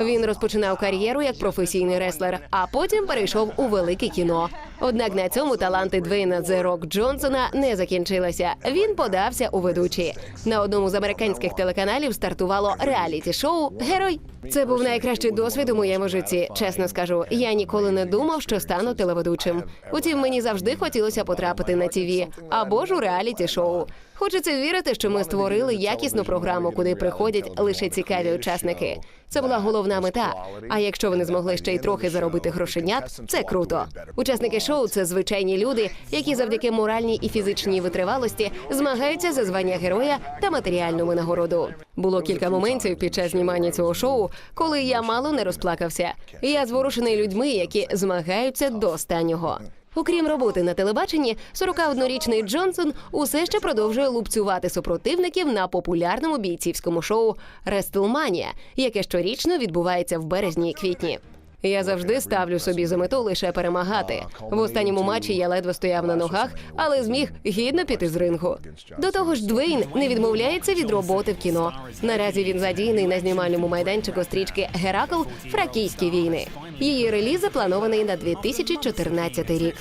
Він розпочинав кар'єру як професійний реслер, а потім перейшов у велике кіно. Однак на цьому таланти Двейна Rock Джонсона не закінчилися. Він подався у ведучі. На одному з американських телеканалів стартувало реаліті-шоу Герой. Це був найкращий досвід у моєму житті. Чесно скажу, я ніколи не думав, що стану телеведучим. Утім, мені завжди хотілося потрапити на ТІВІ або ж у реаліті-шоу. Хочеться вірити, що ми створили якісну програму, куди приходять лише цікаві учасники. Це була головна мета. А якщо вони змогли ще й трохи заробити грошенят, це круто. Учасники шоу це звичайні люди, які завдяки моральній і фізичній витривалості змагаються за звання героя та матеріальну винагороду. Було кілька моментів під час знімання цього шоу, коли я мало не розплакався. Я зворушений людьми, які змагаються до останнього. Окрім роботи на телебаченні, 41-річний Джонсон усе ще продовжує лупцювати супротивників на популярному бійцівському шоу Рестлманія, яке щорічно відбувається в березні і квітні. Я завжди ставлю собі за мету лише перемагати. В останньому матчі я ледве стояв на ногах, але зміг гідно піти з рингу. До того ж, Двейн не відмовляється від роботи в кіно. Наразі він задіяний на знімальному майданчику стрічки Геракл Фракійські війни. Її реліз запланований на 2014 рік.